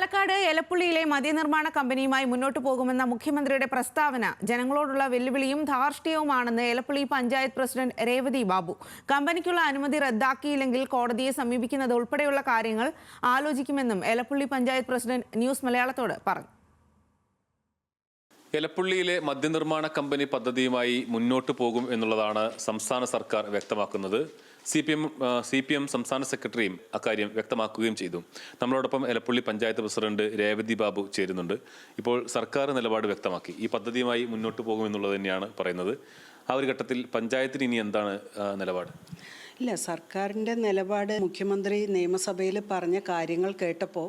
പാലക്കാട് എലപ്പുള്ളിയിലെ മദ്യനിർമ്മാണ കമ്പനിയുമായി മുന്നോട്ടു പോകുമെന്ന മുഖ്യമന്ത്രിയുടെ പ്രസ്താവന ജനങ്ങളോടുള്ള വെല്ലുവിളിയും ധാർഷ്ട്യവുമാണെന്ന് എലപ്പുള്ളി പഞ്ചായത്ത് പ്രസിഡന്റ് രേവതി ബാബു. കമ്പനിക്കുള്ള അനുമതി റദ്ദാക്കിയില്ലെങ്കിൽ കോടതിയെ സമീപിക്കുന്നത് ഉൾപ്പെടെയുള്ള കാര്യങ്ങൾ ആലോചിക്കുമെന്നും എലപ്പുള്ളി പഞ്ചായത്ത് പ്രസിഡന്റ് ന്യൂസ് മലയാളത്തോട് പറഞ്ഞു. എലപ്പുള്ളിയിലെ മദ്യനിർമ്മാണ കമ്പനി പദ്ധതിയുമായി മുന്നോട്ട് പോകും എന്നുള്ളതാണ് സംസ്ഥാന സർക്കാർ വ്യക്തമാക്കുന്നത്. C P M C P M സംസ്ഥാന സെക്രട്ടറിയും അക്കാര്യം വ്യക്തമാക്കുകയും ചെയ്തു. നമ്മളോടൊപ്പം എലപ്പള്ളി പഞ്ചായത്ത് പ്രസിഡന്റ് രേവതി ബാബു ചേരുന്നുണ്ട്. ഇപ്പോൾ സർക്കാർ നിലപാട് വ്യക്തമാക്കി. ഈ പദ്ധതിയുമായി മുന്നോട്ട് പോകും എന്നുള്ളത് തന്നെയാണ് പറയുന്നത്. ആ ഒരു ഘട്ടത്തിൽ പഞ്ചായത്തിന് ഇനി എന്താണ് നിലപാട്? ഇല്ല സർക്കാരിന്റെ നിലപാട് മുഖ്യമന്ത്രി നിയമസഭയിൽ പറഞ്ഞ കാര്യങ്ങൾ കേട്ടപ്പോൾ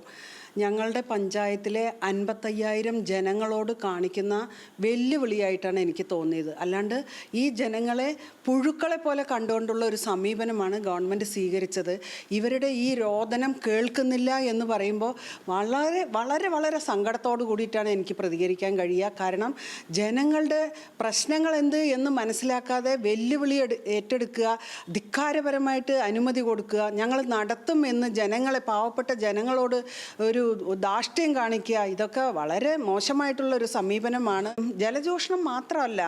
ഞങ്ങളുടെ പഞ്ചായത്തിലെ അൻപത്തയ്യായിരം ജനങ്ങളോട് കാണിക്കുന്ന വെല്ലുവിളിയായിട്ടാണ് എനിക്ക് തോന്നിയത്. അല്ലാണ്ട് ഈ ജനങ്ങളെ പുഴുക്കളെ പോലെ കണ്ടുകൊണ്ടുള്ള ഒരു സമീപനമാണ് ഗവൺമെന്റ് സ്വീകരിച്ചത്. ഇവരുടെ ഈ രോദനം കേൾക്കുന്നില്ല എന്ന് പറയുമ്പോൾ വളരെ വളരെ വളരെ സങ്കടത്തോട് കൂടിയിട്ടാണ് എനിക്ക് പ്രതികരിക്കാൻ കഴിയുക. കാരണം ജനങ്ങളുടെ പ്രശ്നങ്ങൾ എന്ത് എന്ന് മനസ്സിലാക്കാതെ വെല്ലുവിളി ഏറ്റെടുക്കുക ധിക്കാരപരമായിട്ട് അനുമതി കൊടുക്കുക ഞങ്ങൾ നടത്തും എന്ന് ജനങ്ങളെ പാവപ്പെട്ട ജനങ്ങളോട് ഒരു ധാഷ്ട്യം കാണിക്കുക ഇതൊക്കെ വളരെ മോശമായിട്ടുള്ള ഒരു സമീപനമാണ്. ജലചൂഷണം മാത്രമല്ല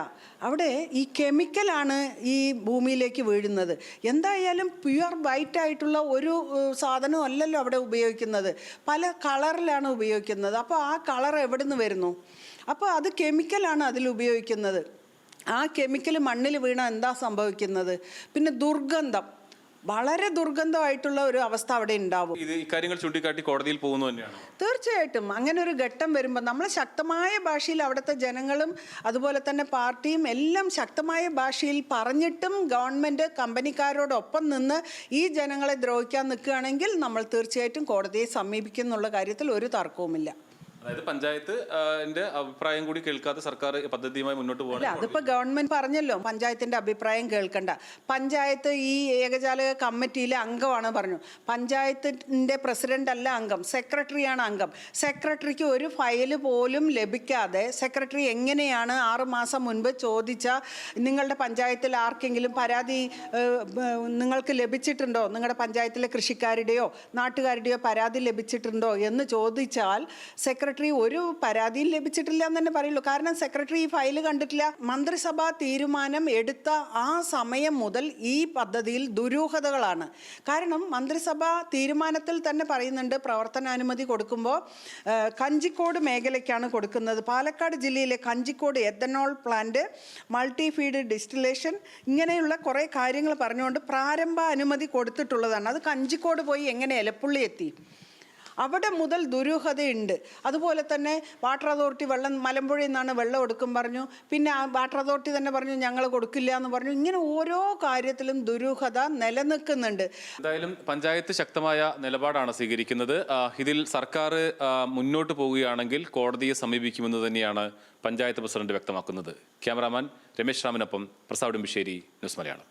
അവിടെ ഈ കെമിക്കലാണ് ഈ ഭൂമിയിലേക്ക് വീഴുന്നത്. എന്തായാലും പ്യുവർ വൈറ്റ് ആയിട്ടുള്ള ഒരു സാധനം അല്ലല്ലോ അവിടെ ഉപയോഗിക്കുന്നത്. പല കളറിലാണ് ഉപയോഗിക്കുന്നത്. അപ്പോൾ ആ കളർ എവിടെ നിന്ന് വരുന്നു? അപ്പോൾ അത് കെമിക്കലാണ് അതിൽ ഉപയോഗിക്കുന്നത്. ആ കെമിക്കൽ മണ്ണിൽ വീണാൽ എന്താ സംഭവിക്കുന്നത്? പിന്നെ ദുർഗന്ധം. വളരെ ദുർഗന്ധമായിട്ടുള്ള ഒരു അവസ്ഥ അവിടെ ഉണ്ടാവും. ഇത് ഇക്കാര്യങ്ങൾ ചൂണ്ടിക്കാട്ടി കോടതിയിൽ പോകുന്നു തന്നെയാണ്. തീർച്ചയായിട്ടും. അങ്ങനെ ഒരു ഘട്ടം വരുമ്പോൾ നമ്മൾ ശക്തമായ ഭാഷയിൽ അവിടുത്തെ ജനങ്ങളും അതുപോലെ തന്നെ പാർട്ടിയും എല്ലാം ശക്തമായ ഭാഷയിൽ പറഞ്ഞിട്ടും ഗവൺമെന്റ് കമ്പനിക്കാരോടൊപ്പം നിന്ന് ഈ ജനങ്ങളെ ദ്രോഹിക്കാൻ നിൽക്കുകയാണെങ്കിൽ നമ്മൾ തീർച്ചയായിട്ടും കോടതിയെ സമീപിക്കും എന്നുള്ള കാര്യത്തിൽ ഒരു തർക്കവുമില്ല. അതായത് പഞ്ചായത്ത് അഭിപ്രായം കൂടി കേൾക്കാതെ സർക്കാർ പദ്ധതിയുമായി മുന്നോട്ട് പോകണം അതിപ്പോ ഗവൺമെന്റ് പറഞ്ഞല്ലോ പഞ്ചായത്തിന്റെ അഭിപ്രായം കേൾക്കണ്ട. പഞ്ചായത്ത് ഈ ഏകജാലക കമ്മിറ്റിയിലെ അംഗമാണ് പറഞ്ഞു. പഞ്ചായത്തിന്റെ പ്രസിഡന്റ് അല്ല അംഗം സെക്രട്ടറിയാണ് അംഗം. സെക്രട്ടറിക്ക് ഒരു ഫയൽ പോലും ലഭിക്കാതെ സെക്രട്ടറി എങ്ങനെയാണ് ആറുമാസം മുൻപ് ചോദിച്ച നിങ്ങളുടെ പഞ്ചായത്തിൽ ആർക്കെങ്കിലും പരാതി നിങ്ങൾക്ക് ലഭിച്ചിട്ടുണ്ടോ? നിങ്ങളുടെ പഞ്ചായത്തിലെ കൃഷിക്കാരുടെയോ നാട്ടുകാരുടെയോ പരാതി ലഭിച്ചിട്ടുണ്ടോ എന്ന് ചോദിച്ചാൽ സെക്രട്ടറി ഒരു പരാതിയും ലഭിച്ചിട്ടില്ല എന്ന് തന്നെ പറയുള്ളൂ. കാരണം സെക്രട്ടറി ഈ ഫയൽ കണ്ടിട്ടില്ല. മന്ത്രിസഭാ തീരുമാനം എടുത്ത ആ സമയം മുതൽ ഈ പദ്ധതിയിൽ ദുരൂഹതകളാണ്. കാരണം മന്ത്രിസഭാ തീരുമാനത്തിൽ തന്നെ പറയുന്നുണ്ട് പ്രവർത്തനാനുമതി കൊടുക്കുമ്പോൾ കഞ്ചിക്കോട് മേഖലയ്ക്കാണ് കൊടുക്കുന്നത്. പാലക്കാട് ജില്ലയിലെ Kanjikode ethanol plant multi feed distillation ഇങ്ങനെയുള്ള കുറേ കാര്യങ്ങൾ പറഞ്ഞുകൊണ്ട് പ്രാരംഭ അനുമതി കൊടുത്തിട്ടുള്ളതാണ്. അത് കഞ്ചിക്കോട് പോയി എങ്ങനെ എലപ്പുള്ളി എത്തി? അവിടെ മുതൽ ദുരൂഹതയുണ്ട്. അതുപോലെ തന്നെ വാട്ടർ അതോറിറ്റി വെള്ളം മലമ്പുഴയിൽ നിന്നാണ് വെള്ളം എടുക്കും പറഞ്ഞു. പിന്നെ ആ വാട്ടർ അതോറിറ്റി തന്നെ പറഞ്ഞു ഞങ്ങൾ കൊടുക്കില്ല എന്ന് പറഞ്ഞു. ഇങ്ങനെ ഓരോ കാര്യത്തിലും ദുരൂഹത നിലനിൽക്കുന്നുണ്ട്. എന്തായാലും പഞ്ചായത്ത് ശക്തമായ നിലപാടാണ് സ്വീകരിക്കുന്നത്. ഇതിൽ സർക്കാർ മുന്നോട്ട് പോവുകയാണെങ്കിൽ കോടതിയെ സമീപിക്കുമെന്ന് തന്നെയാണ് പഞ്ചായത്ത് പ്രസിഡന്റ് വ്യക്തമാക്കുന്നത്. ക്യാമറാമാൻ രമേശ് രാമനൊപ്പം പ്രസാദ് ഉടുമ്പിശ്ശേരി ന്യൂസ് മലയാളം.